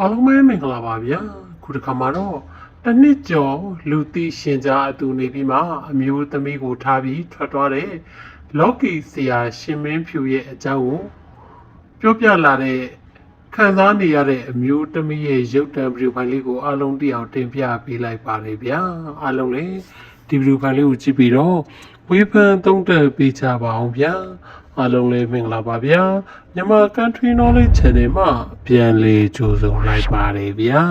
အားလုံးပဲမင်္ဂလာပါဗျာခုတစ်ခါမှာတော့တစ်နှစ်ကျော်လူသိရှင်ကြားအတူနေပြီးမှအမျိုးသမီးကိုထားပြီးထွက်သွားတဲ့လော်ကီဆရာရှင်မင်းဖြူရဲ့အကြောင်းကိုပြောပြလာတဲ့ခံစားနေရတဲ့အမျိုးသမီးရဲ့ရုပ်တံဗီဒီယိုဖိုင်လေးကိုအားလုံးသိအောင်တင်ပြပေးလိုက်ပါတယ်ဗျာအားလုံးလည်းဒီဗီဒီယိုဖိုင်လေးကိုကြည့်ပြီးတော့ဝေဖန်သုံးသပ်ပေးကြပါအောင်ဗျာ အားလုံးလည်းမင်္ဂလာပါဗျာမြန်မာ Country Knowledge Channel မှာပြန်လေကြိုဆိုလိုက်ပါတယ်ဗျာ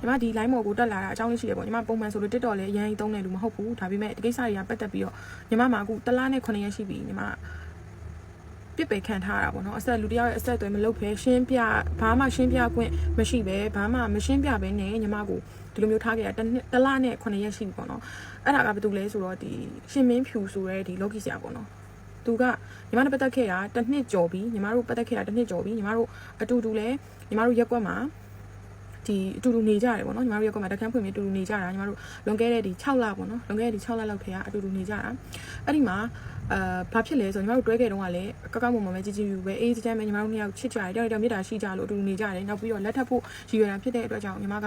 ညီမဒီ line မော်ကိုတက်လာတာအကြောင်းလေးရှိတယ်ပေါ့ညီမပုံမှန်ဆိုလို့ TikTok လည်းအရင်သုံးတယ်လို့မဟုတ်ဘူးဒါပေမဲ့ဒီကိစ္စတွေကပတ်သက်ပြီးတော့ညီမမှာအခုတစ်လားနဲ့9ရက်ရှိပြီညီမပြစ်ပယ်ခံထားရတာပေါ့နော်အဆက်လူတယောက်ရဲ့အဆက်အသွယ်မလုပ်ဘဲရှင်းပြဘာမှရှင်းပြခွင့်မရှိပဲဘာမှမရှင်းပြဘဲနဲ့ညီမကိုဒီလိုမျိုးထားခဲ့တာတစ်နှစ်တစ်လားနဲ့9ရက်ရှိပြီပေါ့နော်အဲ့ဒါကဘာတူလဲဆိုတော့ဒီရှင်မင်းဖြူဆိုတဲ့ဒီ logi ဆရာပေါ့နော် သူကညီမတို့ပတ်သက်ခဲ့တာတစ်နှစ်ကျော်ပြီညီမတို့ပတ်သက်ခဲ့တာတစ်နှစ်ကျော်ပြီညီမတို့အတူတူလဲညီမတို့ရက်ကွက်မှာဒီအတူတူနေကြတယ်ပေါ့နော်ညီမတို့ရက်ကွက်မှာတခန်းဖွင့်ပြီးအတူတူနေကြတာညီမတို့လွန်ခဲ့တဲ့ဒီ6လပေါ့နော်လွန်ခဲ့တဲ့ဒီ6လလောက်ထဲကအတူတူနေကြတာအဲ့ဒီမှာအာဘာဖြစ်လဲဆိုတော့ညီမတို့တွဲခဲ့တုန်းကလည်းကကောက်မုံမမဲကြီးကြီးယူပဲအေးစကြမ်းပဲညီမတို့နှစ်ယောက်ချစ်ကြတယ်တယောက်တယောက်မေတ္တာရှိကြလို့အတူတူနေကြတယ်နောက်ပြီးတော့လက်ထပ်ဖို့ရည်ရွယ်တာဖြစ်တဲ့အတွက်ကြောင့်ညီမက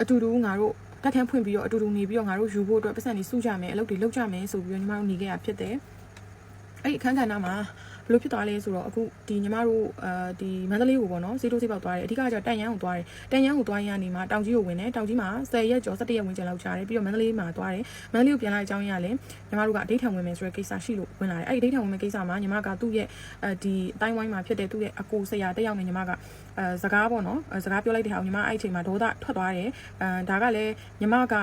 အတူတူငါတို့ တက်ခန်းဖွင့်ပြီးတော့အတူတူနေပြီးတော့ငါတို့ယူဖို့အတွက်ပတ်စံတွေစုကြမယ်အလုပ်တွေလုပ်ကြမယ်ဆိုပြီးတော့ညီမတို့နေခဲ့ရဖြစ်တယ်အဲ့ဒီအခန်းကဏ္ဍမှာဘယ်လိုဖြစ်သွားလဲဆိုတော့အခုဒီညီမတို့အာဒီမန္တလေးကိုပေါ့နော်စေးတိုးစေးပေါက်သွားတယ်အဓိကကတန်ရန်ကိုသွားတယ်တန်ရန်ကိုသွားရနေမှာတောင်ကြီးကိုဝင်တယ်တောင်ကြီးမှာ10ရက်ကျော်17ရက်ဝင်ကျင်လောက်ကြာတယ်ပြီးတော့မန္တလေးမှာသွားတယ်မန္တလေးကိုပြန်လာတဲ့အကြောင်းရင်းကလည်းညီမတို့ကအဒိဋ္ဌံဝင်မယ်ဆိုတဲ့ကိစ္စရှိလို့ဝင်လာတယ်အဲ့ဒီအဒိဋ္ဌံဝင်မယ်ကိစ္စမှာညီမကသူ့ရဲ့အဲဒီအတိုင်းဝိုင်းမှာဖြစ်တဲ့သူ့ရဲ့အကိုဆရာတက်ရောက်နေညီမက အဲစကားပေါ့နော်အဲစကားပြောလိုက်တဲ့ဟာကိုညီမအဲ့ဒီအချိန်မှာဒေါသထွက်သွားတယ်အဲဒါကလည်းညီမက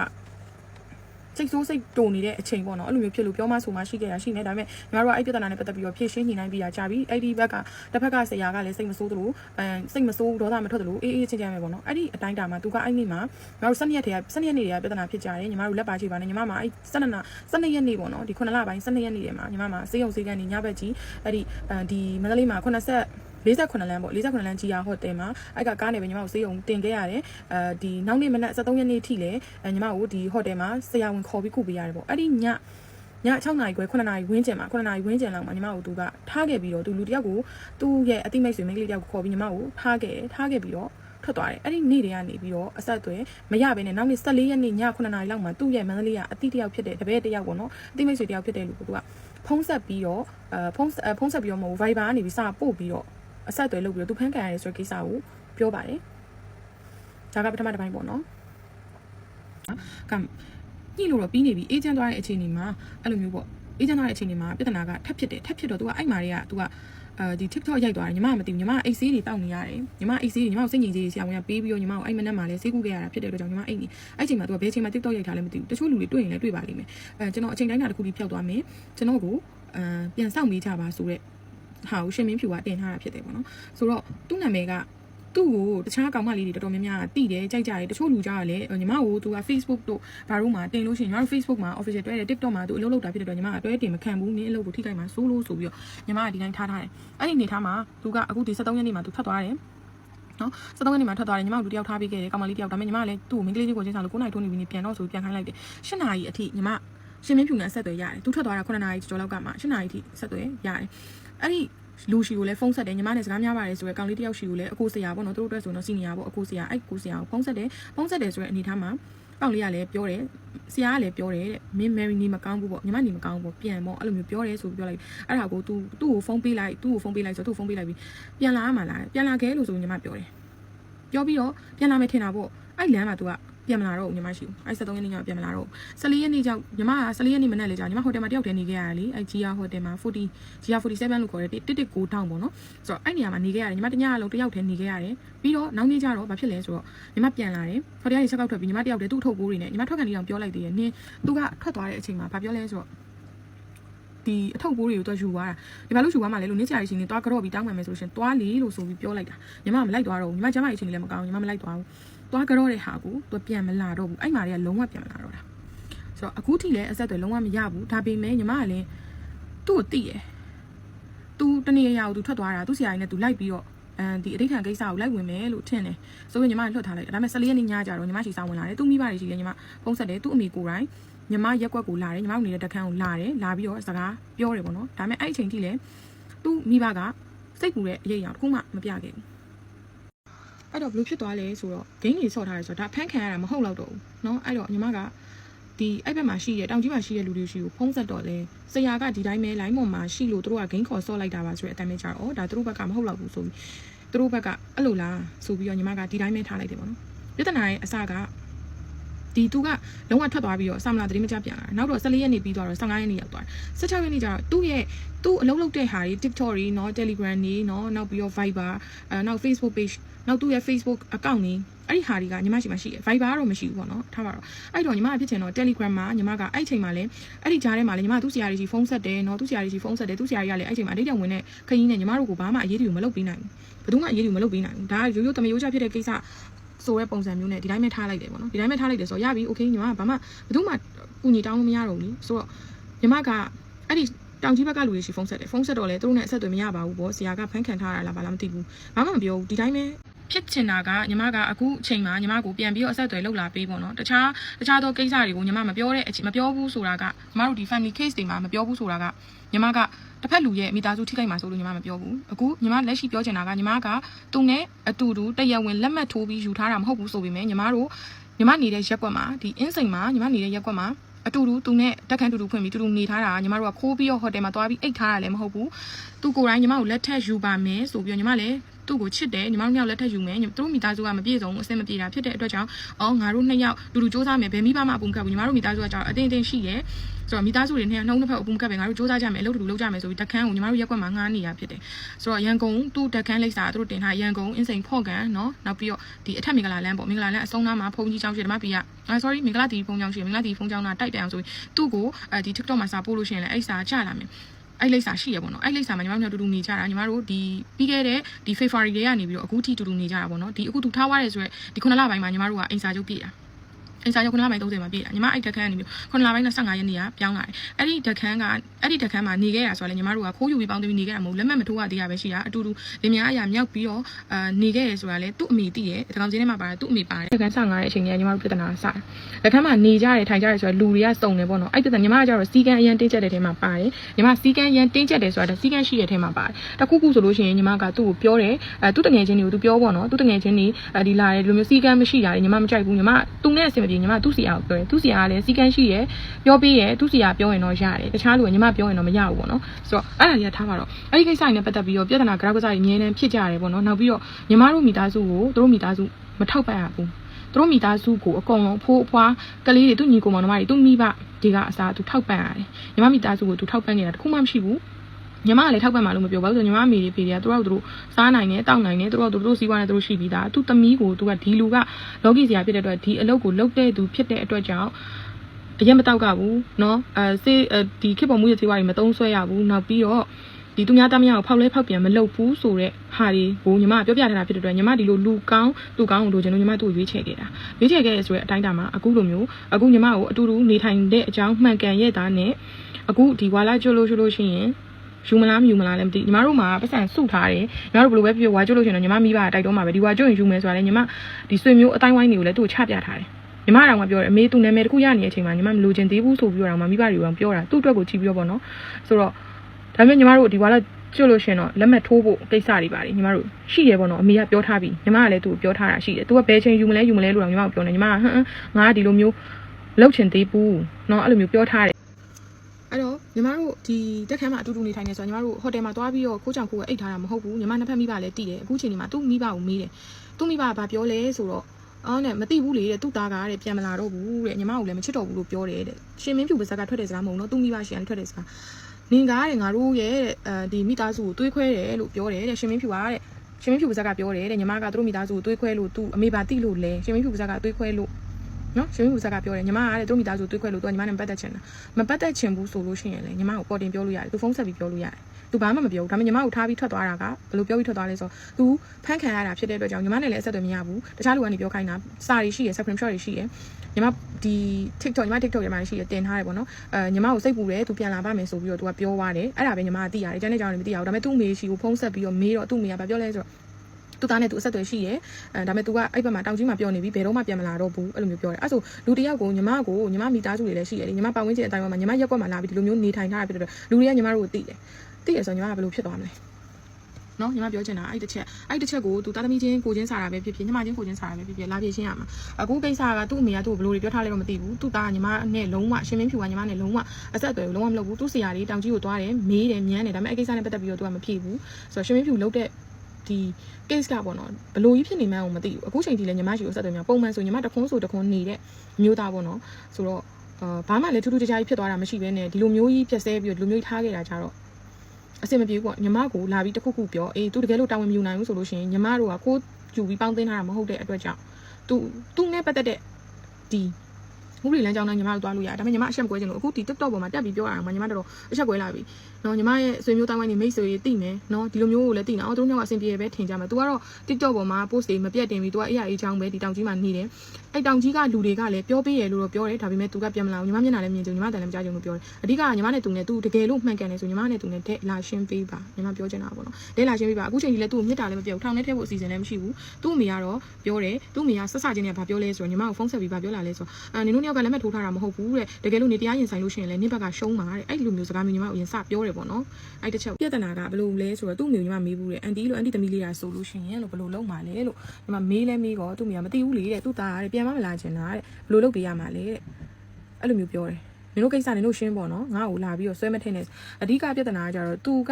စိတ်ဆိုးစိတ်တုန်နေတဲ့အချိန်ပေါ့နော်အဲ့လိုမျိုးဖြစ်လို့ပြောမှဆိုမှရှိခဲ့တာရှိနေဒါပေမဲ့ညီမတို့ကအဲ့ပြဿနာနဲ့ပတ်သက်ပြီးတော့ဖြေရှင်းညှိနှိုင်းပြီးတာကြာပြီအဲ့ဒီဘက်ကတစ်ဖက်ကဆရာကလည်းစိတ်မဆိုးသလိုအဲစိတ်မဆိုးဒေါသမထွက်သလိုအေးအေးချင်းချင်းပဲပေါ့နော်အဲ့ဒီအတိုင်းတာမှာသူကအဲ့နေ့မှာညီမတို့12ရက်တည်းက12ရက်နေ့တည်းကပြဿနာဖြစ်ကြတယ်ညီမတို့လက်ပါချိပါနဲ့ညီမမှာအဲ့12နာ12ရက်နေ့ပေါ့နော်ဒီ9လပိုင်း12ရက်နေ့တည်းမှာညီမမှာစေးရုံစေးကန်းနေညဘက်ကြီးအဲ့ဒီဒီမန္တလေးမှာ80 48လမ်းပေါ့48လမ်းကြီးရဟိုတယ်မှာအဲ့ကကားနေပဲညီမကိုစေးရုံတင်ခဲ့ရတယ်အဲဒီနောက်နေ့မနက်73ရက်နေ့ထိလည်းအဲညီမကိုဒီဟိုတယ်မှာဆရာဝန်ခေါ်ပြီးခုပေးရတယ်ပေါ့အဲ့ဒီညည6နာရီခွဲ9နာရီဝန်းကျင်မှာ9နာရီဝန်းကျင်လောက်မှာညီမကိုသူကထားခဲ့ပြီးတော့သူလူတယောက်ကိုသူ့ရဲ့အတိမိတ်ဆွေမိန်းကလေးတယောက်ကိုခေါ်ပြီးညီမကိုထားခဲ့တယ်ထားခဲ့ပြီးတော့ထွက်သွားတယ်အဲ့ဒီနေ့တည်းကနေပြီးတော့အဆက်အသွယ်မရဘဲနဲ့နောက်နေ့14ရက်နေ့ည9နာရီလောက်မှာသူ့ရဲ့မန္တလေးကအတိတယောက်ဖြစ်တဲ့တပည့်တယောက်ပေါ့နော်အတိမိတ်ဆွေတယောက်ဖြစ်တဲ့လူကိုသူကဖုံးဆက်ပြီးတော့အဲဖုံးဖုံးဆက်ပြီးတော့မဟုတ် Viber ကနေပြီးစာပို့ပြီးတော့ အဆက်အသွယ်လုပ်ပြီးတော့သူဖန်ကန်ရတယ်ဆိုတဲ့ကိစ္စကိုပြောပါတယ်ဒါကပထမတစ်ပိုင်းပေါ့နော်ကမ်ညှိလို့တော့ပြီးနေပြီအေဂျင့်သွားတဲ့အချိန်ဒီမှာအဲ့လိုမျိုးပေါ့အေဂျင့်သွားတဲ့အချိန်ဒီမှာပြဿနာကထပ်ဖြစ်တယ်ထပ်ဖြစ်တော့သူကအဲ့မာတွေကသူကအဲဒီ TikTok ရိုက်သွားတယ်ညီမကမသိဘူးညီမအိတ်ဆေးတွေတောက်နေရတယ်ညီမအိတ်ဆေးတွေညီမကိုစိတ်ငြိမ်စေးဆရာဝန်ကပေးပြီးတော့ညီမကိုအဲ့မနက်မှာလည်းဆေးကုခဲ့ရတာဖြစ်တဲ့အတွက်ကြောင့်ညီမအိတ်နေအဲ့ချိန်မှာသူကဘယ်ချိန်မှာ TikTok ရိုက်ထားလဲမသိဘူးတချို့လူတွေတွေ့ရင်လည်းတွေ့ပါလိမ့်မယ်အဲကျွန်တော်အချိန်တိုင်းတာတစ်ခုပြီးဖျောက်သွားမယ်ကျွန်တော်ကိုအမ်ပြန်ဆောင်ပေးကြပါဆိုတဲ့ ဟာကိုရှင်မင်းဖြူကတင်ထားတာဖြစ်တယ်ပေါ့နော်ဆိုတော့သူ့နာမည်ကသူ့ကိုတခြားကောင်မလေးတွေတော်တော်များများတိတယ်ကြိုက်ကြတယ်တချို့လူကြတယ်ညီမကိုသူက Facebook တို့ဘာလို့မှတင်လို့ရှိရင်ညီမတို့ Facebook မှာ official တွဲတယ် TikTok မှာသူအလုပ်လုပ်တာဖြစ်တဲ့အတွက်ညီမကတွဲတင်မခံဘူးနင်းအလုပ်ကိုထိခိုက်မှာစိုးလို့ဆိုပြီးတော့ညီမကဒီတိုင်းထားထားတယ်အဲ့ဒီအနေထားမှာသူကအခုဒီ73ရက်နေ့မှာသူထွက်သွားတယ်နော်73ရက်နေ့မှာထွက်သွားတယ်ညီမတို့လူတယောက်ထားပေးခဲ့တယ်ကောင်မလေးတယောက်ဒါပေမဲ့ညီမကလည်းသူ့ကိုမင်းကလေးလေးကိုချင်းစားလို့9နိုင်ထုံးနေပြီပြန်တော့ဆိုပြန်ခိုင်းလိုက်တယ်10နာရီအထိညီမ ရှင်မင်းဖြူနဲ့ဆက်သွယ်ရတယ်သူထွက်သွားတာ9နာရီကျော်လောက်ကမှ10နာရီအထိဆက်သွယ်ရတယ်အဲ့ဒီလူရှိကိုလည်းဖုန်းဆက်တယ်ညီမနဲ့စကားများပါတယ်ဆိုရဲကောင်လေးတယောက်ရှိကိုလည်းအကိုဆရာပေါ့နော်သူတို့အတွက်ဆိုတော့စီနီယာပေါ့အကိုဆရာအဲ့ကိုဆရာကိုဖုန်းဆက်တယ်ဖုန်းဆက်တယ်ဆိုရဲအနေထားမှာကောင်လေးကလည်းပြောတယ်ဆရာကလည်းပြောတယ်တဲ့မင်းမယ်ရီနေမကောင်းဘူးပေါ့ညီမနေမကောင်းဘူးပေါ့ပြန်ပေါ့အဲ့လိုမျိုးပြောတယ်ဆိုပြီးပြောလိုက်အဲ့ဒါကို तू သူ့ကိုဖုန်းပေးလိုက်သူ့ကိုဖုန်းပေးလိုက်ဆိုသူ့ဖုန်းပေးလိုက်ပြီးပြန်လာမှလားပြန်လာခဲ့လို့ဆိုညီမပြောတယ်ပြောပြီးတော့ပြန်လာမယ်ထင်တာပေါ့အဲ့လမ်းမှာ तू က ပြန်မလာတော့ဘူးညီမရှိဘူးအဲ့73ရက်နေ့ကျပြန်မလာတော့ဘူး14ရက်နေ့ကျညီမက14ရက်နေ့မနေ့လေကျညီမဟိုတယ်မှာတယောက်တည်းနေခဲ့ရတယ်လေအဲ့ GR ဟိုတယ်မှာ40 GR 47လို့ခေါ်တယ်119တောင်းပေါ့နော်ဆိုတော့အဲ့နေရာမှာနေခဲ့ရတယ်ညီမတညအလုံးတယောက်တည်းနေခဲ့ရတယ်ပြီးတော့နောက်နေ့ကျတော့ဘာဖြစ်လဲဆိုတော့ညီမပြန်လာတယ်ဟိုတယ်ကနေချက်ကောက်ထွက်ပြီးညီမတယောက်တည်းသူ့ထုတ်ပိုးတွေနဲ့ညီမထွက်ကန်လေးအောင်ပြောလိုက်သေးတယ်နင်းသူကထွက်သွားတဲ့အချိန်မှာဘာပြောလဲဆိုတော့ဒီအထုပ်ပိုးတွေကိုသူယူသွားတာဒီဘာလို့ယူသွားမှလဲလို့နင်းချာရီရှင်နေသွားကြော့ပြီးတောင်းမှန်မယ်ဆိုလို့ရှင်သွားလေလို့ဆိုပြီးပြောလိုက်တာညီမမလိုက်သွားတော့ဘူးညီမကျမရီရှင်လည်းမကောင်းညီမမလိုက်သွားဘူး သွားကြော့တဲ့ဟာကိုသူပြန်မလာတော့ဘူးအဲ့မာတွေကလုံးဝပြန်မလာတော့တာဆိုတော့အခုထိလည်းအဆက်တွေလုံးဝမရဘူးဒါပေမဲ့ညီမကလည်းသူ့ကိုတိတယ်သူတနေ့ရအောင်သူထွက်သွားတာသူ့ဆရာကြီးနဲ့သူလိုက်ပြီးတော့အန်ဒီအဋိဌာန်ကိစ္စကိုလိုက်ဝင်မယ်လို့ထင်တယ်ဆိုရင်ညီမလွှတ်ထားလိုက်ဒါပေမဲ့14ရက်နေ့ညကျတော့ညီမရှိဆောင်ဝင်လာတယ်သူမိဘတွေရှိတယ်ညီမဖုန်းဆက်တယ်သူ့အမေကိုယ်တိုင်ညီမရက်ကွက်ကိုလာတယ်ညီမတို့နေတဲ့တခန်းကိုလာတယ်လာပြီးတော့စကားပြောတယ်ပေါ့နော်ဒါပေမဲ့အဲ့အချိန်ထိလည်းသူ့မိဘကစိတ်ပူတဲ့အရေးအရာတစ်ခုမှမပြခဲ့ဘူး အဲ့တော့ဘယ်လိုဖြစ်သွားလဲဆိုတော့ဂိမ်းကြီးဆော့ထားရဲဆိုတော့ဒါဖန်ခံရတာမဟုတ်တော့ဘူးเนาะအဲ့တော့ညီမကဒီအဲ့ဘက်မှာရှိတဲ့တောင်ကြီးမှာရှိတဲ့လူတွေရှိကိုဖုံးဆက်တော့လဲဆရာကဒီတိုင်းပဲ line ပေါ်မှာရှိလို့တို့ကဂိမ်းခေါ်ဆော့လိုက်တာပါဆိုတဲ့အတိုင်းပဲကြာတော့ဩဒါတို့ဘက်ကမဟုတ်တော့ဘူးဆိုပြီးတို့ဘက်ကအဲ့လိုလားဆိုပြီးတော့ညီမကဒီတိုင်းပဲထားလိုက်တယ်ပေါ့နော်ပြဿနာရဲ့အစက ဒီသူကလုံးဝထွက်သွားပြီးတော့ဆာမလာတတိမကြပြန်လာနောက်တော့14ရက်နေပြီးသွားတော့15ရက်နေရောက်သွားတယ်16ရက်နေကျတော့သူ့ရဲ့သူ့အလုပ်လုပ်တဲ့ဟာတွေ TikTok တွေเนาะ Telegram တွေเนาะနောက်ပြီးတော့ Viber အဲနောက် Facebook page နောက်သူ့ရဲ့ Facebook account နေအဲ့ဒီဟာတွေကညီမရှိမရှိတယ် Viber ကတော့မရှိဘူးပေါ့နော်ထားပါတော့အဲ့တော့ညီမကဖြစ်ချင်တော့ Telegram မှာညီမကအဲ့ချိန်မှာလည်းအဲ့ဒီကြားထဲမှာလည်းညီမသူ့ဆရာတွေကြီးဖုန်းဆက်တယ်เนาะသူ့ဆရာတွေကြီးဖုန်းဆက်တယ်သူ့ဆရာတွေကလည်းအဲ့ချိန်မှာအတိတ်တောင်ဝင်တဲ့ခရီးနဲ့ညီမတို့ကိုဘာမှအရေးတူမလုပ်ပေးနိုင်ဘူးဘယ်သူမှအရေးတူမလုပ်ပေးနိုင်ဘူးဒါကရိုးရိုးတမယိုးချဖြစ်တဲ့ကိစ္စ ဆိုတဲ့ပုံစံမျိုးနဲ့ဒီတိုင်းပဲထားလိုက်တယ်ပေါ့နော်ဒီတိုင်းပဲထားလိုက်တယ်ဆိုတော့ရပြီ okay ညီမကဘာမှဘယ်သူမှကူညီတောင်းလို့မရတော့ဘူးလीဆိုတော့ညီမကအဲ့ဒီတောင်ကြီးဘက်ကလူတွေရှိဖုန်းဆက်တယ်ဖုန်းဆက်တော့လေသူတို့နဲ့အဆက်အသွယ်မရပါဘူးပေါ့ဆရာကဖန်ခံထားရတာလားဘာလားမသိဘူးဘာမှမပြောဘူးဒီတိုင်းပဲ ဖြစ်ချင်တာကညီမကအခုအချိန်မှာညီမကိုပြန်ပြီးတော့အဆက်အသွယ်လုပ်လာပေးပေါ့နော်တခြားတခြားသောကိစ္စတွေကိုညီမမပြောတဲ့အချိန်မပြောဘူးဆိုတာကညီမတို့ဒီ family case တွေမှာမပြောဘူးဆိုတာကညီမကတစ်ဖက်လူရဲ့မိသားစုထိခိုက်မှာဆိုလို့ညီမမပြောဘူးအခုညီမလက်ရှိပြောချင်တာကညီမကသူနဲ့အတူတူတရားဝင်လက်မှတ်ထိုးပြီးယူထားတာမဟုတ်ဘူးဆိုပေမဲ့ညီမတို့ညီမနေတဲ့ရက်ကွက်မှာဒီအင်းစိန်မှာညီမနေတဲ့ရက်ကွက်မှာအတူတူသူနဲ့တက်ခန်းတူတူဖွင့်ပြီးတူတူနေထားတာညီမတို့ကခိုးပြီးတော့ဟိုတယ်မှာသွားပြီးအိတ်ထားတာလည်းမဟုတ်ဘူးသူကိုယ်တိုင်ညီမကိုလက်ထက်ယူပါမယ်ဆိုပြီးတော့ညီမလည်း သူ့ကိုချစ်တယ်ညီမတို့နှစ်ယောက်လက်ထပ်ယူမယ်သူတို့မိသားစုကမပြေစုံဘူးအဆင်မပြေတာဖြစ်တဲ့အတွက်ကြောင့်အော်ငါတို့နှစ်ယောက်လူလူစ조사မယ်ဘယ်မိဘမှအပူမကပ်ဘူးညီမတို့မိသားစုကကြောင့်အတင်းအတင်းရှိတယ်ဆိုတော့မိသားစုတွေနဲ့နှုံးနှစ်ဖက်အပူမကပ်ပဲငါတို့စ조사ကြမယ်အလုပ်တူတူလုပ်ကြမယ်ဆိုပြီးတက်ခန်းကိုညီမတို့ရက်ကွက်မှာငားနေရဖြစ်တယ်ဆိုတော့ရန်ကုန်သူ့တက်ခန်းလိပ်စာသူတို့တင်ထားရန်ကုန်အင်းစိန်ဖော့ကန်နော်နောက်ပြီးတော့ဒီအထက်မင်္ဂလာလမ်းပေါ့မင်္ဂလာလမ်းအဆုံးသားမှာဖုန်ကြီးချောင်းရှိတယ်မပီကအာ sorry မင်္ဂလာတီဖုန်ချောင်းရှိတယ်မင်္ဂလာတီဖုန်ချောင်းကတိုက်တယ်အောင်ဆိုပြီးသူ့ကိုအဲဒီ TikTok မှာစာပို့လို့ရှိရင်လည်းအဲ့စာချလာမယ် အဲ့လိပ်စာရှိရပေါ့နော်အဲ့လိပ်စာမှာညီမတို့တူတူနေကြတာညီမတို့ဒီပြီးခဲ့တဲ့ဒီ February တွေကနေပြီးတော့အခုထိတူတူနေကြတာပေါ့နော်ဒီအခုသူထားသွားတယ်ဆိုရက်ဒီ9လပိုင်းမှာညီမတို့ကအိမ်စာချုပ်ပြည့်တာ အိမ်စာချုပ်9လပိုင်း30မှာပြည့်တာညီမအဲ့တက်ခန်းကနေပြီး9လပိုင်း25ရက်နေ့ကပြောင်းလာတယ်အဲ့ဒီတက်ခန်းကအဲ့ဒီတက်ခန်းမှာနေခဲ့ရဆိုတော့လေညီမတို့ကခိုးယူပြီးပေါင်းသိပြီးနေခဲ့တာမဟုတ်လက်မှတ်မထိုးရသေးတာပဲရှိတာအတူတူလင်မယားအရာမြောက်ပြီးတော့အာနေခဲ့ရဆိုတာလေသူ့အမေတည်ရဲ့တကောင်ချင်းထဲမှာပါတယ်သူ့အမေပါတယ်တက်ခန်း15ရဲ့အချိန်ကြီးညီမတို့ပြဿနာစတယ်လက်ခန်းမှာနေကြတယ်ထိုင်ကြတယ်ဆိုတော့လူတွေကစုံတယ်ပေါ့နော်အဲ့ပြဿနာညီမကကျတော့စီကန်းအရင်တင်းကျပ်တဲ့ထဲမှာပါတယ်ညီမစီကန်းအရင်တင်းကျပ်တယ်ဆိုတာစီကန်းရှိတဲ့ထဲမှာပါတယ်တခုခုဆိုလို့ရှိရင်ညီမကသူ့ကိုပြောတယ်အဲသူ့တငယ်ချင်းတွေကိုသူပြောပေါ့နော်သူ့တငယ်ချင်းတွေအဲဒီလာတယ်ဒီလိုမျိုးစီကန်းမရှိတာညီမမကြိုက်ဘူးညီမသူနဲ့အဆင်မပြေညီမသူ့စီအားကိုပြောတယ်သူ့စီအားကလည်းစီကန်းရှိရယ်ပြောပေးရယ်သူ့စီအားပြောရင်တော့ရတယ်တခြားလူကညီမပြောရင်တော့မရဘူးပေါ့နော်ဆိုတော့အဲ့ဒါကြီးကထားပါတော့အဲ့ဒီကိစ္စတွေနဲ့ပတ်သက်ပြီးတော့ပြဿနာကြောက်ကစားတွေအများနဲ့ဖြစ်ကြရတယ်ပေါ့နော်နောက်ပြီးတော့ညီမတို့မိသားစုကိုသူတို့မိသားစုမထောက်ပံ့ရဘူးသူတို့မိသားစုကိုအကုန်လုံးဖိုးအဖွားကလေးတွေသူညီကိုမောင်နှမတွေသူမိဘတွေကအစားသူထောက်ပံ့ရတယ်ညီမမိသားစုကိုသူထောက်ပံ့နေတာတခုမှမရှိဘူး ညီမကလည်းထောက်ပံ့မှလို့မပြောပါဘူးဆိုညီမအမေတွေဖေတွေကသူတို့တို့စားနိုင်တယ်တောက်နိုင်တယ်သူတို့တို့တို့စီးပွားနဲ့သူတို့ရှိပြီးသားသူသမီးကိုသူကဒီလူကလောကီစရာဖြစ်တဲ့အတွက်ဒီအလုပ်ကိုလုပ်တဲ့သူဖြစ်တဲ့အတွက်ကြောင့်အရင်မတောက်ကဘူးเนาะအဲစေးဒီခေတ်ပေါ်မှုရဲ့စေးဝါးတွေမသုံးဆွဲရဘူးနောက်ပြီးတော့ဒီသူများတမယာကိုဖောက်လဲဖောက်ပြန်မလုပ်ဘူးဆိုတဲ့ဟာတွေကိုညီမကပြောပြထားတာဖြစ်တဲ့အတွက်ညီမဒီလိုလူကောင်းလူကောင်းကိုလိုချင်လို့ညီမသူ့ကိုရွေးချယ်ခဲ့တာရွေးချယ်ခဲ့ရဆိုတဲ့အတိုင်းတာမှာအခုလိုမျိုးအခုညီမကိုအတူတူနေထိုင်တဲ့အကြောင်းမှန်ကန်ရဲ့သားနဲ့အခုဒီဝါလာကျွလို့ကျွလို့ရှိရင် ယူမလားမယူမလားလည်းမသိညီမတို့မှာပတ်စံစုထားတယ်ညီမတို့ဘယ်လိုပဲပြောဝါကျွလို့ရှိရင်တော့ညီမမိဘတိုက်တော့မှာပဲဒီဝါကျွရင်ယူမယ်ဆိုတာလည်းညီမဒီဆွေမျိုးအတိုင်းဝိုင်းတွေကိုလည်းသူ့ကိုချပြထားတယ်ညီမတော်ကပြောတယ်အမေသူနာမည်တစ်ခုရနေတဲ့အချိန်မှာညီမမလိုချင်သေးဘူးဆိုပြီးတော့မှမိဘတွေကပြောတာသူ့အတွက်ကိုကြည့်ပြီးတော့ပေါ့နော်ဆိုတော့ဒါပေမဲ့ညီမတို့ဒီဝါလာကျွတ်လို့ရှင်တော့လက်မှတ်ထိုးဖို့ကိစ္စတွေပါတယ်ညီမတို့ရှိရပေါ့နော်အမေကပြောထားပြီညီမကလည်းသူ့ကိုပြောထားတာရှိတယ်သူကဘယ်ချိန်ယူမလဲယူမလဲလို့တော့ညီမကပြောနေညီမကဟမ်ငါကဒီလိုမျိုးလောက်ချင်သေးဘူးเนาะအဲ့လိုမျိုးပြောထားတယ်အဲ့တော့ ညီမတို့ဒီတက်ခမ်းမှာအတူတူနေထိုင်နေဆိုတော့ညီမတို့ဟိုတယ်မှာသွားပြီးတော့ခိုးချောင်ခိုးကအိတ်ထားတာမဟုတ်ဘူးညီမနှစ်ဖက်မိဘလည်းတည်တယ်အခုချိန်ဒီမှာသူ့မိဘကိုမေးတယ်သူ့မိဘကဘာပြောလဲဆိုတော့အော်နဲ့မသိဘူးလေတဲ့သူ့သားကတဲ့ပြန်မလာတော့ဘူးတဲ့ညီမကိုလည်းမချစ်တော့ဘူးလို့ပြောတယ်တဲ့ရှင်မင်းဖြူပါဇက်ကထွက်တဲ့စကားမဟုတ်တော့သူ့မိဘရှင်ထွက်တဲ့စကားနင်ကားတဲ့ငါတို့ရဲ့အဲဒီမိသားစုကိုတွေးခွဲတယ်လို့ပြောတယ်တဲ့ရှင်မင်းဖြူကတဲ့ရှင်မင်းဖြူပါဇက်ကပြောတယ်တဲ့ညီမကသူတို့မိသားစုကိုတွေးခွဲလို့သူအမေပါတိလို့လဲရှင်မင်းဖြူပါဇက်ကတွေးခွဲလို့ နော်ရှင်ဦးဆက်ကပြောတယ်ညီမကတဲ့သူ့မိသားစုတွေးခွဲလို့သူကညီမနဲ့ပတ်သက်ချင်တာမပတ်သက်ချင်ဘူးဆိုလို့ရှိရင်လေညီမကိုပေါ်တင်ပြောလို့ရတယ်သူဖုန်းဆက်ပြီးပြောလို့ရတယ်သူဘာမှမပြောဘူးဒါပေမဲ့ညီမကိုထားပြီးထွက်သွားတာကဘယ်လိုပြောပြီးထွက်သွားလဲဆိုတော့သူဖမ်းခံရတာဖြစ်တဲ့အတွက်ကြောင့်ညီမနဲ့လည်းအဆက်အသွယ်မရဘူးတခြားလူကနေပြောခိုင်းတာစာတွေရှိရယ် screenshot တွေရှိရယ်ညီမဒီ TikTok ညီမ TikTok ရမှာရှိရတင်ထားတယ်ပေါ့နော်အဲညီမကိုစိတ်ပူတယ်သူပြန်လာပါမယ်ဆိုပြီးတော့သူကပြောသွားတယ်အဲ့ဒါပဲညီမကသိရတယ်ကျန်တဲ့ကြောင်လည်းမသိရဘူးဒါပေမဲ့သူ့အမေရှိကိုဖုန်းဆက်ပြီးတော့မေးတော့သူ့အမေကဘာပြောလဲဆိုတော့ သူသားနဲ့သူအဆက်အသွယ်ရှိရဲအဲဒါပေမဲ့ तू ကအဲ့ဘက်မှာတောင်ကြီးမှာပြောနေပြီဘယ်တော့မှပြန်မလာတော့ဘူးအဲ့လိုမျိုးပြောတယ်အဲ့ဆိုလူတယောက်ကိုညီမကိုညီမမိသားစုတွေလည်းရှိရတယ်ညီမပတ်ဝန်းကျင်အတိုင်းမှာညီမရက်ကွက်မှာလာပြီးဒီလိုမျိုးနေထိုင်ထားရဖြစ်တဲ့လူတွေကညီမတို့ကိုသိတယ်သိရဆိုညီမကဘယ်လိုဖြစ်သွားမလဲနော်ညီမပြောချင်တာအဲ့တစ်ချက်အဲ့တစ်ချက်ကိုသူတာသမီချင်းကိုချင်းစားတာပဲဖြစ်ဖြစ်ညီမချင်းကိုချင်းစားတာပဲဖြစ်ဖြစ်လာပြေရှင်းရမှာအခုကိစ္စကသူ့အမေကသူ့ကိုဘယ်လိုတွေပြောထားလဲတော့မသိဘူးသူ့သားကညီမနဲ့လုံးဝရှင်မင်းဖြူကညီမနဲ့လုံးဝအဆက်အသွယ်ကိုလုံးဝမလုပ်ဘူးသူ့ဆရာလေးတောင်ကြီးကိုသွားတယ်မေးတယ်မြန်းတယ်ဒါပေမဲ့အဲ့ကိစ္စနဲ့ပတ်သက်ပြီးတော့သူကမဖြေဘူးဆိုတော့ရှင်မင်းဖြူလုတ်တဲ့ ဒီ case ကပေါ့နော်ဘလို့ကြီးဖြစ်နေမှန်းကိုမသိဘူးအခုချိန်ထိလည်းညီမရှိကိုဆက်သွယ်များပုံမှန်ဆိုညီမတခွန်းဆိုတခွန်းနေတဲ့အမျိုးသားပေါ့နော်ဆိုတော့အာဘာမှလည်းထူးထူးခြားခြားကြီးဖြစ်သွားတာမရှိဘဲနဲ့ဒီလိုမျိုးကြီးဖြစ်ဆဲပြီးတော့ဒီလိုမျိုးကြီးထားခဲ့တာကြတော့အဆင်မပြေဘူးပေါ့ညီမကိုလာပြီးတစ်ခုခုပြောအေး तू တကယ်လို့တာဝန်မယူနိုင်ဘူးဆိုလို့ရှိရင်ညီမတို့ကကိုယူပြီးပေါင်းသိမ်းထားတာမဟုတ်တဲ့အတွက်ကြောင့် तू तू နဲ့ပတ်သက်တဲ့ဒီ ဥပဒေလမ်းကြောင်းနဲ့ညီမတို့သွားလို့ရတယ်ဒါပေမဲ့ညီမအချက်မကွဲချင်လို့အခုဒီ TikTok ပေါ်မှာတက်ပြီးပြောရတာမှညီမတော်တော်အချက်ကွဲလာပြီနော်ညီမရဲ့ဆွေမျိုးတိုင်းဝိုင်းနေမိတ်ဆွေတွေသိမယ်နော်ဒီလိုမျိုးကိုလည်းသိနေအောင်သူတို့ညောင်အဆင်ပြေပဲထင်ကြမယ် तू ကတော့ TikTok ပေါ်မှာ post တွေမပြတ်တင်ပြီး तू ကအေးအေးချောင်းပဲဒီတောင်ကြီးမှာနေတယ် အဲ့တောင်ကြီးကလူတွေကလည်းပြောပေးရလို့တော့ပြောတယ်ဒါပေမဲ့သူကပြန်မလာဘူးညီမမျက်နှာလည်းမြင်ကြုံညီမတန်လည်းမကြားကြုံလို့ပြောတယ်အဓိကကညီမနဲ့သူနဲ့သူတကယ်လို့မှန်ကန်တယ်ဆိုညီမနဲ့သူနဲ့ဒက်လာရှင်းပေးပါညီမပြောချင်တာပေါ့နော်ဒက်လာရှင်းပေးပါအခုချိန်ကြီးလည်းသူ့ကိုမြစ်တာလည်းမပြောဘူးထောင်ထဲထည့်ဖို့အစီအစဉ်လည်းမရှိဘူးသူ့အမေကတော့ပြောတယ်သူ့အမေကဆက်ဆချင်းနဲ့ဗာပြောလဲဆိုတော့ညီမကိုဖုန်းဆက်ပြီးဗာပြောလာလဲဆိုတော့အာနင်တို့နှစ်ယောက်ကလက်မှတ်ထိုးထားတာမဟုတ်ဘူးတဲ့တကယ်လို့နေတရားရင်ဆိုင်လို့ရှိရင်လည်းနင့်ဘက်ကရှုံးပါတဲ့အဲ့လူမျိုးစကားမျိုးညီမကိုရင်စပြောတယ်ပေါ့နော်အဲ့တစ်ချက်ပြဿနာကဘယ်လိုလဲဆိုတော့သူ့မျိုးညီမမေးဘူးတဲ့အန်တီလို့အန်တီသမီးလေးရာဆိုလို့ရှိရင်လို့ဘယ်လိုလုပ်မှာလဲလို့ညီမမေးလဲမေးတော့သူ့မျိုးကမသိဘူးလေတဲ့သူ့သားကပြန်မမလာချင်တာတဲ့ဘယ်လိုလုပ်ပေးရမှာလဲတဲ့အဲ့လိုမျိုးပြောတယ်နင်တို့ကိစ္စနင်တို့ရှင်းပေါ့နော်ငါ့ကိုလာပြီးတော့ဆွဲမထင်းနဲ့အဓိကပြဿနာကကြတော့သူက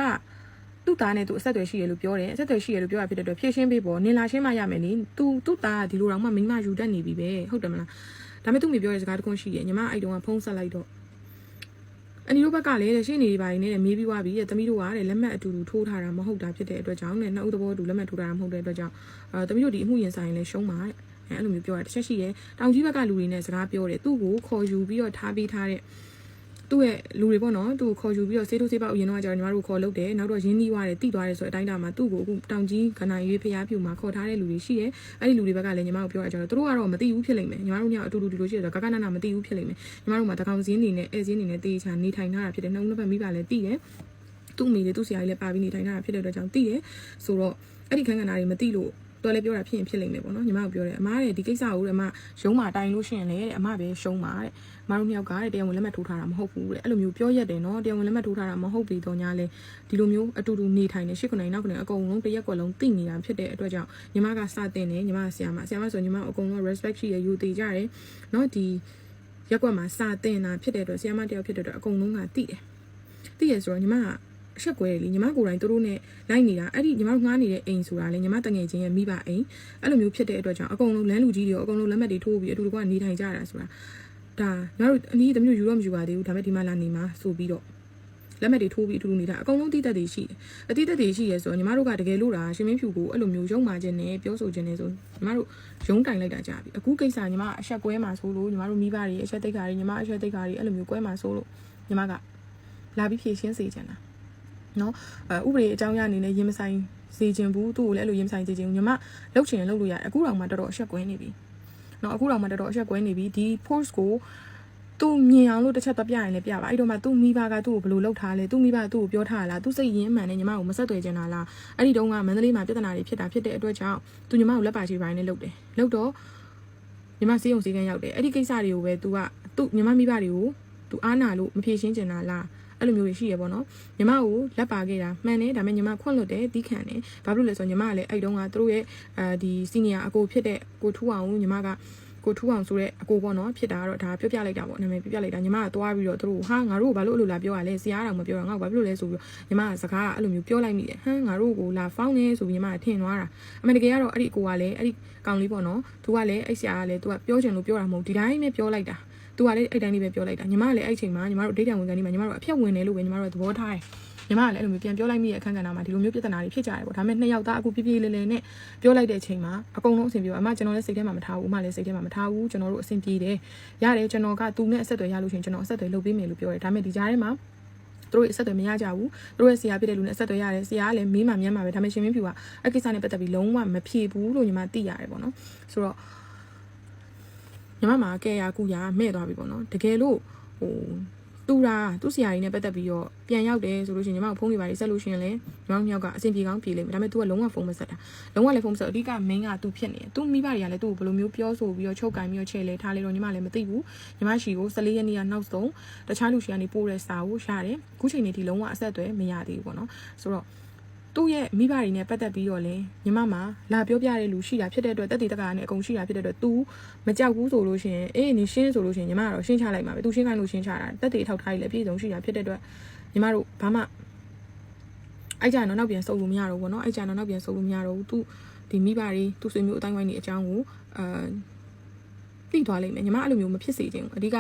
သူ့သားနဲ့သူအဆက်အသွယ်ရှိရလို့ပြောတယ်အဆက်အသွယ်ရှိရလို့ပြောတာဖြစ်တဲ့အတွက်ဖြည့်ရှင်းပေးပေါ့နင်လာရှင်းမှရမယ်လေသူသူ့သားကဒီလိုတော့မှမိမယူတတ်နေပြီပဲဟုတ်တယ်မလားဒါပေမဲ့သူ့မိပြောတဲ့စကားတခုရှိတယ်ညီမအဲ့တုန်းကဖုန်းဆက်လိုက်တော့အန်ဒီတို့ဘက်ကလည်းတဲ့ရှင်းနေပါနေတယ်မေးပြီးသွားပြီတဲ့သမီးတို့ကတဲ့လက်မှတ်အတူတူထိုးထားတာမဟုတ်တာဖြစ်တဲ့အတွက်ကြောင့်တဲ့နှစ်ဦးသဘောတူလက်မှတ်ထိုးထားတာမဟုတ်တဲ့အတွက်ကြောင့်အဲသမီးတို့ဒီအမှုရင်ဆိုင်ရင်လည်းရှုံးပါတဲ့ အဲအဲ့လိုမျိုးပြောတာတစ်ချက်ရှိတယ်တောင်ကြီးဘက်ကလူတွေနဲ့စကားပြောတယ်သူ့ကိုခေါ်ယူပြီးတော့ထားပေးထားတဲ့သူ့ရဲ့လူတွေပေါ့နော်သူ့ကိုခေါ်ယူပြီးတော့စေးထိုးစေးပေါက်အရင်တော့ကျတော့ညီမတို့ခေါ်လုပ်တယ်နောက်တော့ရင်းနှီးသွားတယ်တိသွားတယ်ဆိုတဲ့အတိုင်းတာမှာသူ့ကိုအခုတောင်ကြီးခဏရွေးဖျားပြူမှာခေါ်ထားတဲ့လူတွေရှိတယ်အဲ့ဒီလူတွေဘက်ကလည်းညီမတို့ပြောရကြတော့သူတို့ကတော့မသိဘူးဖြစ်လိမ့်မယ်ညီမတို့ညအတူတူဒီလိုရှိတယ်ဆိုတော့ကကနနာမသိဘူးဖြစ်လိမ့်မယ်ညီမတို့မှာတကောင်စင်းနေနဲ့အဲစင်းနေနဲ့တေးချာနေထိုင်ထားတာဖြစ်တယ်နှုံးနှစ်ဖက်မိပါလည်းတိတယ်သူ့မိလေးသူ့ဆရာကြီးလည်းပါပြီးနေထိုင်ထားတာဖြစ်တဲ့အတွက်ကြောင့်တိတယ်ဆိုတော့အဲ့ဒီခန်းကဏ္ဍတွေမသိလို့ တော်လည်းပြောတာဖြစ်ရင်ဖြစ်လိမ့်မယ်ပေါ့နော်ညီမကပြောတယ်အမားတဲ့ဒီကိစ္စကိုတဲ့အမရုံးမှာတိုင်လို့ရှိရင်လေတဲ့အမပဲရှုံးပါတဲ့အမတို့နှစ်ယောက်ကတဲ့တရားဝင်လက်မှတ်ထိုးထားတာမဟုတ်ဘူးတဲ့အဲ့လိုမျိုးပြောရတယ်နော်တရားဝင်လက်မှတ်ထိုးထားတာမဟုတ်ပြီတော့ညာလဲဒီလိုမျိုးအတူတူနေထိုင်နေရှစ်ခုနိုင်နောက်ခုနိုင်အကုန်လုံးတစ်ရက်ကွက်လုံးသိနေတာဖြစ်တဲ့အတွက်ကြောင့်ညီမကစတင်တယ်ညီမကဆရာမဆရာမဆိုညီမအကုန်လုံး respect ရှိရယူတည်ကြတယ်နော်ဒီရက်ကွက်မှာစတင်တာဖြစ်တဲ့အတွက်ဆရာမတယောက်ဖြစ်တဲ့အတွက်အကုန်လုံးကသိတယ်သိရဆိုတော့ညီမက အဆက်ကွဲလေညီမကိုယ်တိုင်သူတို့နဲ့လိုက်နေတာအဲ့ဒီညီမတို့ငှားနေတဲ့အိမ်ဆိုတာလေညီမတငယ်ချင်းရဲ့မိဘအိမ်အဲ့လိုမျိုးဖြစ်တဲ့အတွက်ကြောင့်အကုန်လုံးလမ်းလူကြီးတွေရောအကုန်လုံးလက်မှတ်တွေထိုးပြီးအတူတူကနေထိုင်ကြတာဆိုတာဒါညီမတို့အနည်းတမျိုးယူတော့မယူပါသေးဘူးဒါပေမဲ့ဒီမှာလာနေမှာဆိုပြီးတော့လက်မှတ်တွေထိုးပြီးအတူတူနေတာအကုန်လုံးတိတက်တွေရှိတယ်အတိတက်တွေရှိရဲဆိုတော့ညီမတို့ကတကယ်လို့တာရှင်မင်းဖြူကိုအဲ့လိုမျိုးရုံမာခြင်းနဲ့ပြောဆိုခြင်းနဲ့ဆိုညီမတို့ရုံးတိုင်လိုက်တာကြာပြီအခုကိစ္စညီမအဆက်ကွဲမှာဆိုလို့ညီမတို့မိဘတွေအဆက်တိတ်ခါတွေညီမအဆက်တိတ်ခါတွေအဲ့လိုမျိုးကွဲမှာဆိုလို့ညီမကလာပြီးဖြည့်ရှင်းစေချင်တာ နော်အဲဥပဒေအကြောင်းအရအနေနဲ့ရင်မဆိုင်စေခြင်းဘူးသူ့ကိုလည်းအဲ့လိုရင်မဆိုင်စေခြင်းဘူးညီမလှုပ်ချင်ရင်လှုပ်လို့ရတယ်အခုတောင်မှတော်တော်အဆက်ကွဲနေပြီနော်အခုတောင်မှတော်တော်အဆက်ကွဲနေပြီဒီ post ကိုသူမြင်အောင်လို့တစ်ချက်တော့ပြရင်လည်းပြပါအဲ့တော့မှသူ့မိဘကသူ့ကိုဘယ်လိုလှုပ်ထားလဲသူ့မိဘကသူ့ကိုပြောထားလားသူစိတ်ရင်းမှန်နဲ့ညီမကိုမဆက်သွယ်ကြတာလားအဲ့ဒီတုန်းကမန္တလေးမှာပြဿနာတွေဖြစ်တာဖြစ်တဲ့အတွက်ကြောင့်သူညီမကိုလက်ပါချေပိုင်းနဲ့လှုပ်တယ်လှုပ်တော့ညီမစေးုံစေးကန်းရောက်တယ်အဲ့ဒီကိစ္စတွေကိုပဲ तू ကသူ့ညီမမိဘတွေကို तू အားနာလို့မဖြေရှင်းကြတာလား အဲ့လိုမျိုးတွေရှိရပေါ့နော်ညီမကိုလက်ပါခဲ့တာမှန်တယ်ဒါပေမဲ့ညီမခွန့်လွတ်တယ်တီးခံတယ်ဘာဖြစ်လို့လဲဆိုတော့ညီမကလည်းအဲ့တုန်းကသူတို့ရဲ့အဲဒီစီနီယာအကိုဖြစ်တဲ့ကိုထူအောင်ညီမကကိုထူအောင်ဆိုတဲ့အကိုပေါ့နော်ဖြစ်တာကတော့ဒါပြောပြလိုက်တာပေါ့နာမည်ပြောပြလိုက်တာညီမကသွားပြီးတော့သူတို့ဟာငါတို့ကိုဘာလို့အဲ့လိုလာပြောရလဲဆရာတော်မပြောတာငါ့ကိုဘာဖြစ်လို့လဲဆိုပြီးတော့ညီမကစကားကအဲ့လိုမျိုးပြောလိုက်မိတယ်ဟမ်ငါတို့ကိုလာဖောင်းနေဆိုပြီးညီမကထင်သွားတာအမေတကယ်ကတော့အဲ့ဒီအကိုကလည်းအဲ့ဒီကောင်လေးပေါ့နော်သူကလည်းအဲ့ဆရာကလည်းသူကပြောချင်လို့ပြောတာမဟုတ်ဒီတိုင်းပဲပြောလိုက်တာ သူကလည်းအဲ့တိုင်းလေးပဲပြောလိုက်တာညီမကလည်းအဲ့ချိန်မှာညီမတို့ဒိတ်တံဝင်ကန်ဒီမှာညီမတို့အဖြတ်ဝင်တယ်လို့ပဲညီမတို့ကသဘောထားတယ်ညီမကလည်းအဲ့လိုမျိုးပြန်ပြောလိုက်မိတဲ့အခန်းကဏ္ဍမှာဒီလိုမျိုးပြဿနာတွေဖြစ်ကြတယ်ပေါ့ဒါပေမဲ့နှစ်ယောက်သားအခုပြပြလေးလေးနဲ့ပြောလိုက်တဲ့အချိန်မှာအကုန်လုံးအဆင်ပြေပါအမကျွန်တော်လည်းစိတ်ထဲမှာမထားဘူးအမလည်းစိတ်ထဲမှာမထားဘူးကျွန်တော်တို့အဆင်ပြေတယ်ရတယ်ကျွန်တော်ကသူနဲ့အဆက်အသွယ်ရလို့ရှိရင်ကျွန်တော်အဆက်အသွယ်လုပ်ပေးမယ်လို့ပြောတယ်ဒါပေမဲ့ဒီကြားထဲမှာသူတို့ရဲ့အဆက်အသွယ်မရကြဘူးသူတို့ရဲ့ဆရာဖြစ်တဲ့လူနဲ့အဆက်အသွယ်ရတယ်ဆရာကလည်းမေးမှမြန်းမှာပဲဒါပေမဲ့ရှင်မင်းဖြူကအကိစ္စနဲ့ပတ်သက်ပြီးလုံးဝမဖြေဘူးလို့ညီမသိရတယ်ပေါ့နော်ဆိုတော့ ညီမမှာကဲရကူရမဲ့သွားပြီပေါ့နော်တကယ်လို့ဟိုတူတာသူ့ဆရာကြီးနဲ့ပတ်သက်ပြီးတော့ပြန်ရောက်တယ်ဆိုလို့ရှိရင်ညီမကဖုန်းတွေပါလိဆက်လို့ရှိရင်လည်းညီမတို့ညောက်ကအဆင်ပြေကောင်းပြေလိမ့်မယ်ဒါပေမဲ့ तू ကလုံးဝဖုန်းမဆက်တာလုံးဝလည်းဖုန်းမဆက်အဓိက main က तू ဖြစ်နေတယ် तू မိဘတွေကလည်း तू ကိုဘယ်လိုမျိုးပြောဆိုပြီးတော့ချုပ်ကန်ပြီးတော့ချဲလဲထားလဲတော့ညီမလည်းမသိဘူးညီမရှိကို14ရက်နေ့ကနောက်ဆုံးတခြားလူရှိကနေပို့တဲ့စာကိုရတယ်ခုချိန်နေဒီလုံးဝအဆက်အသွယ်မရသေးဘူးပေါ့နော်ဆိုတော့ သူ့ရဲ့မိဘတွေနဲ့ပတ်သက်ပြီးတော့လဲညီမမှာလာပြောပြတဲ့လူရှိတာဖြစ်တဲ့အတွက်တက်တည်တက္ကရာနဲ့အကုန်ရှိတာဖြစ်တဲ့အတွက် तू မကြောက်ဘူးဆိုလို့ရှင်အေးနေရှင်းဆိုလို့ရှင်ညီမကတော့ရှင်းချလိုက်မှာပဲ तू ရှင်းခိုင်းလို့ရှင်းချတာတက်တည်ထောက်ထားရည်လည်းပြည်စုံရှိတာဖြစ်တဲ့အတွက်ညီမတို့ဘာမှအဲ့ကြတော့နောက်ပြန်စုပ်လို့မရတော့ဘူးဗောနော်အဲ့ကြတော့နောက်ပြန်စုပ်လို့မရတော့ဘူး तू ဒီမိဘတွေသူ့ဆွေမျိုးအတိုင်းဝိုင်းနေအကြောင်းကိုအာ သိသွားလိမ့်မယ်ညီမအဲ့လိုမျိုးမဖြစ်စေချင်ဘူးအဓိကက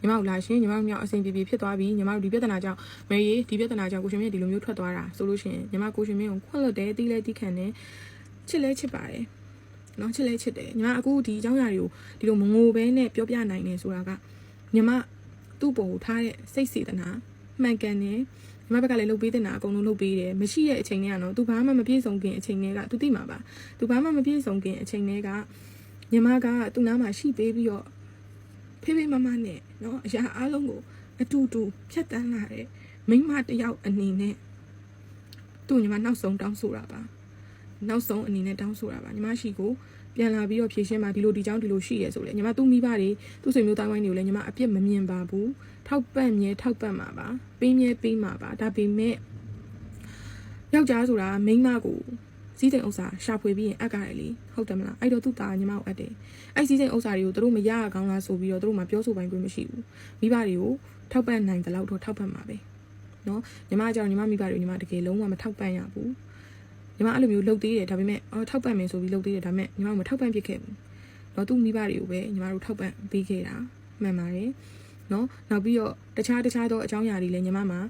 ညီမတို့လာရှင်ညီမတို့မြောက်အဆင်ပြေပြေဖြစ်သွားပြီညီမတို့ဒီပြဿနာကြောင့်မယ်ရီဒီပြဿနာကြောင့်ကိုရှင်မင်းဒီလိုမျိုးထွက်သွားတာဆိုလို့ရှိရင်ညီမကိုရှင်မင်းကိုခွန့်လွတ်တယ်တီးလဲတီးခံတယ်ချစ်လဲချစ်ပါတယ်နော်ချစ်လဲချစ်တယ်ညီမအခုဒီအကြောင်းအရာတွေကိုဒီလိုမငိုဘဲနဲ့ပြောပြနိုင်နေဆိုတာကညီမသူ့ပုံကိုထားတဲ့စိတ်စေတနာမှန်ကန်တယ်ညီမဘက်ကလည်းလုပ်ပေးတဲ့နာအကုန်လုံးလုပ်ပေးတယ်မရှိတဲ့အချိန်တွေကနော်သူဘာမှမပြည့်စုံခင်အချိန်တွေကသူသိမှာပါသူဘာမှမပြည့်စုံခင်အချိန်တွေက ညီမကသူ့နားမှာရှိပေးပြီးတော့ဖေးဖေးမမနဲ့နော်အရာအားလုံးကိုအတူတူဖြတ်တန်းလာတဲ့မိန်းမတစ်ယောက်အနေနဲ့သူ့ညီမနောက်ဆုံးတောင်းဆိုတာပါနောက်ဆုံးအနေနဲ့တောင်းဆိုတာပါညီမရှိကိုပြန်လာပြီးတော့ဖြည့်ရှင်းမှာဒီလိုဒီကြောင်းဒီလိုရှိရဲဆိုလေညီမသူ့မိဘတွေသူ့ဆွေမျိုးတိုင်းဝိုင်းတွေကိုလည်းညီမအပြစ်မမြင်ပါဘူးထောက်ပံ့မြဲထောက်ပံ့မှာပါပေးမြဲပေးမှာပါဒါပေမဲ့ယောက်ျားဆိုတာမိန်းမကို စီးစိမ်ဥစ္စာရှာဖွေပြီးရင်အပ်ကြတယ်လေဟုတ်တယ်မလားအဲ့တော့သူ့သားညီမကိုအပ်တယ်အဲ့စီးစိမ်ဥစ္စာတွေကိုသူတို့မရရကောင်းလားဆိုပြီးတော့သူတို့မှပြောဆိုပိုင်းခွင့်မရှိဘူးမိဘတွေကိုထောက်ပံ့နိုင်တဲ့လောက်တော့ထောက်ပံ့မှာပဲနော်ညီမကကြောင့်ညီမမိဘတွေကိုညီမတကယ်လုံးဝမထောက်ပံ့ရဘူးညီမအဲ့လိုမျိုးလှုပ်သေးတယ်ဒါပေမဲ့အော်ထောက်ပံ့မယ်ဆိုပြီးလှုပ်သေးတယ်ဒါပေမဲ့ညီမမထောက်ပံ့ဖြစ်ခဲ့ဘူးတော့သူ့မိဘတွေကိုပဲညီမတို့ထောက်ပံ့ပေးခဲ့တာမှန်ပါတယ်နော်နောက်ပြီးတော့တခြားတခြားသောအကြောင်းအရာတွေလည်းညီမမှာ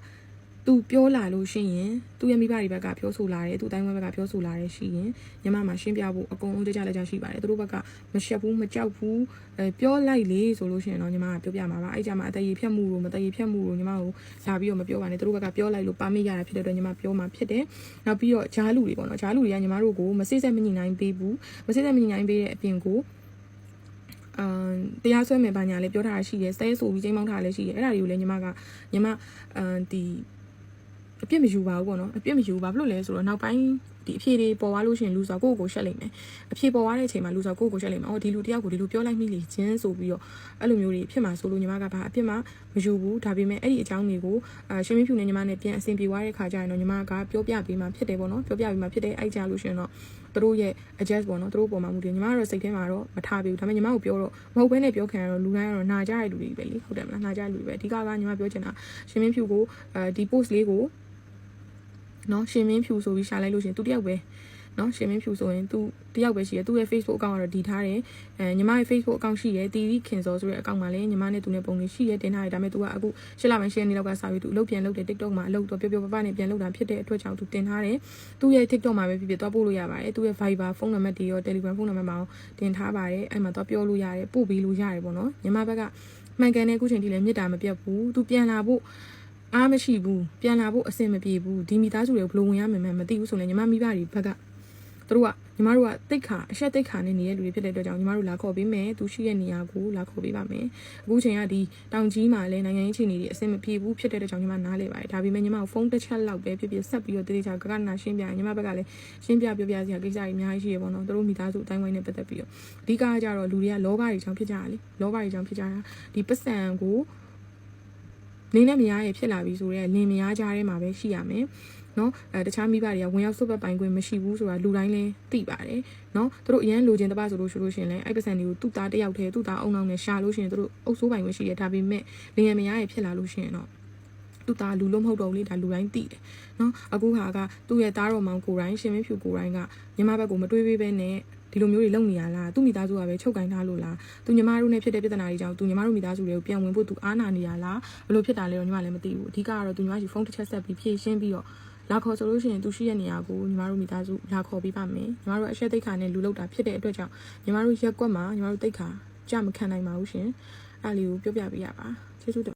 သူပြောလာလို့ရှိရင်သူ့ရဲ့မိဘတွေဘက်ကပြောဆိုလာတယ်သူ့တိုင်းဝဲဘက်ကပြောဆိုလာတယ်ရှိရင်ညီမမှာရှင်းပြဖို့အကုန်လုံးတကြလက်ကြရှိပါတယ်သူတို့ဘက်ကမရှက်ဘူးမကြောက်ဘူးအဲပြောလိုက်လေဆိုလို့ရှိရင်တော့ညီမကပြောပြမှာပါအဲ့ကြမှာအတရေဖြတ်မှုလို့မတရေဖြတ်မှုလို့ညီမကိုလာပြီးတော့မပြောပါနဲ့သူတို့ဘက်ကပြောလိုက်လို့ပါမိရတာဖြစ်တဲ့အတွက်ညီမပြောမှာဖြစ်တယ်နောက်ပြီးတော့ဂျားလူတွေပေါ့နော်ဂျားလူတွေကညီမတို့ကိုမစိစက်မညှိနှိုင်းပေးဘူးမစိစက်မညှိနှိုင်းပေးတဲ့အပြင်ကိုအမ်တရားစွဲမယ်ဘာညာလည်းပြောထားတာရှိတယ်ဆဲဆိုပြီးချိန်မောင်းထားတာလည်းရှိတယ်အဲ့ဒါတွေကိုလည်းညီမကညီမအမ်ဒီ အပြစ်မယူပါဘူးပေါ့နော်အပြစ်မယူဘာဖြစ်လို့လဲဆိုတော့နောက်ပိုင်းဒီအဖြေတွေပေါ်သွားလို့ရှိရင်လူဆိုကိုယ့်ကိုယ်ကိုရှက်လိမ့်မယ်အဖြေပေါ်သွားတဲ့အချိန်မှာလူဆိုကိုယ့်ကိုယ်ကိုရှက်လိမ့်မယ်အော်ဒီလူတယောက်ကိုဒီလိုပြောလိုက်မိလေချင်းဆိုပြီးတော့အဲ့လိုမျိုးတွေဖြစ်မှာဆိုလို့ညီမကဘာအပြစ်မှမယူဘူးဒါပေမဲ့အဲ့ဒီအကြောင်းတွေကိုအာရှင်းမဖြူနဲ့ညီမနဲ့ပြန်အဆင်ပြေသွားတဲ့ခါကျရင်တော့ညီမကပြောပြပေးမှဖြစ်တယ်ပေါ့နော်ပြောပြပေးမှဖြစ်တယ်အဲ့ကြလို့ရှိရင်တော့သူတို့ရဲ့ adjust ပေါ့နော်သူတို့ပုံမှန်မှုတွေညီမကတော့စိတ်ထဲမှာတော့မထားပေးဘူးဒါပေမဲ့ညီမကိုပြောတော့မဟုတ်ဘဲနဲ့ပြောခံရတော့လူတိုင်းကတော့နာကြတဲ့လူတွေပဲလေဟုတ်တယ်မလားနာကြတဲ့လူတွေပဲအဓိကကညီမပြောချင်တာရှင်းမဖြူကိုအဲဒီ post လေးကို နော်ရှင်မင်းဖြူဆိုပြီးရှာလိုက်လို့ရှင်သူတယောက်ပဲနော်ရှင်မင်းဖြူဆိုရင်သူတယောက်ပဲရှိတယ်သူရဲ့ Facebook account ကတော့ဒီထားတယ်အဲညီမရဲ့ Facebook account ရှိတယ်တီတီခင်စောဆိုတဲ့ account မှာလည်းညီမနဲ့သူနဲ့ပုံလေးရှိတယ်တင်ထားတယ်ဒါပေမဲ့သူကအခုရှစ်လပိုင်းရှင်းနေလောက်ကစာပြီးသူအလုပ်ပြန်လုပ်တယ် TikTok မှာအလုပ်တော့ပြောပြောပပနဲ့ပြန်လုပ်တာဖြစ်တဲ့အတွက်ကြောင့်သူတင်ထားတယ်သူရဲ့ TikTok မှာပဲဖြစ်ဖြစ်သွားပို့လို့ရပါတယ်သူရဲ့ Viber ဖုန်းနံပါတ်တွေရော Telegram ဖုန်းနံပါတ်မှာတင်ထားပါတယ်အဲ့မှာသွားပြောလို့ရတယ်ပို့ပေးလို့ရတယ်ပေါ့နော်ညီမဘက်ကမှန်ကန်တဲ့အခုချိန်ထိလည်းမြစ်တာမပြတ်ဘူးသူပြန်လာဖို့ အားမရှိဘူးပြန်လာဖို့အဆင်မပြေဘူးဒီမိသားစုတွေကိုဘယ်လိုဝင်ရမှန်းမသိဘူးဆိုရင်ညီမမိဘတွေဘက်ကသူတို့ကညီမတို့ကတိတ်ခါအဆက်တိတ်ခါနဲ့နေတဲ့လူတွေဖြစ်တဲ့အတွက်ကြောင့်ညီမတို့လာခေါ်ပေးမယ်သူရှိတဲ့နေရာကိုလာခေါ်ပေးပါမယ်အခုချိန်ကဒီတောင်ကြီးမှာလည်းနိုင်ငံရေးအခြေအနေတွေအဆင်မပြေဘူးဖြစ်တဲ့အတွက်ကြောင့်ညီမနားလေပါတယ်ဒါပေမဲ့ညီမကိုဖုန်းတစ်ချက်လောက်ပဲဖြစ်ဖြစ်ဆက်ပြီးတော့တိတိကျကျကကနာရှင်းပြညီမဘက်ကလည်းရှင်းပြပြောပြစရာကိစ္စတွေအများကြီးရှိရပေါ့နော်သူတို့မိသားစုအတိုင်းဝိုင်းနဲ့ပတ်သက်ပြီးတော့အဓိကကကြတော့လူတွေကလောဘတွေကြောင့်ဖြစ်ကြတာလေလောဘတွေကြောင့်ဖြစ်ကြတာဒီပတ်စံကို လင်းနဲ့မရရဲ့ဖြစ်လာပြီဆိုတော့လင်းမရကြားထဲမှာပဲရှိရမယ်နော်အဲတခြားမိဘတွေကဝင်ရောက်စွပ်ပတ်ပိုင်ခွင့်မရှိဘူးဆိုတာလူတိုင်းလည်းသိပါတယ်နော်သူတို့အရန်လိုချင်တပတ်ဆိုလို့ရှိလို့ရှိရင်လည်းအဲ့ပစံတွေကိုသူ့သားတယောက်တည်းသူ့သားအုံအောင်နဲ့ရှာလို့ရှိရင်သူတို့အုပ်စိုးပိုင်ခွင့်ရှိတယ်ဒါပေမဲ့လင်းရမရရဲ့ဖြစ်လာလို့ရှိရင်တော့သူ့သားလူလို့မဟုတ်တော့ဘူးလေဒါလူတိုင်းသိတယ်နော်အခုဟာကသူ့ရဲ့သားတော်မောင်ကိုယ်တိုင်ရှင်မင်းဖြူကိုယ်တိုင်ကညီမဘက်ကိုမတွေးပေးပဲနဲ့ ဒီလိုမျိုးတွေလုပ်နေရလားသူ့မိသားစုကပဲချုပ်ကင်ထားလို့လားသူညီမတို့နဲ့ဖြစ်တဲ့ပြဿနာတွေကြောင့်သူညီမတို့မိသားစုတွေကိုပြန်ဝင်ဖို့သူအားနာနေရလားဘယ်လိုဖြစ်တာလဲတော့ညီမလည်းမသိဘူးအဓိကကတော့သူညီမရှိဖုန်းတစ်ချက်ဆက်ပြီးဖြည့်ရှင်းပြီးတော့လာခေါ်ဆိုလို့ရှိရင်သူရှိတဲ့နေရာကိုညီမတို့မိသားစုလာခေါ်ပေးပါမယ်ညီမတို့အရှက်တိတ်ခါနဲ့လူလောက်တာဖြစ်တဲ့အတွက်ကြောင့်ညီမတို့ရက်ကွက်မှာညီမတို့တိတ်ခါကြမခံနိုင်ပါဘူးရှင်အဲ့ဒါလေးကိုပြောပြပေးရပါကျေးဇူးတင်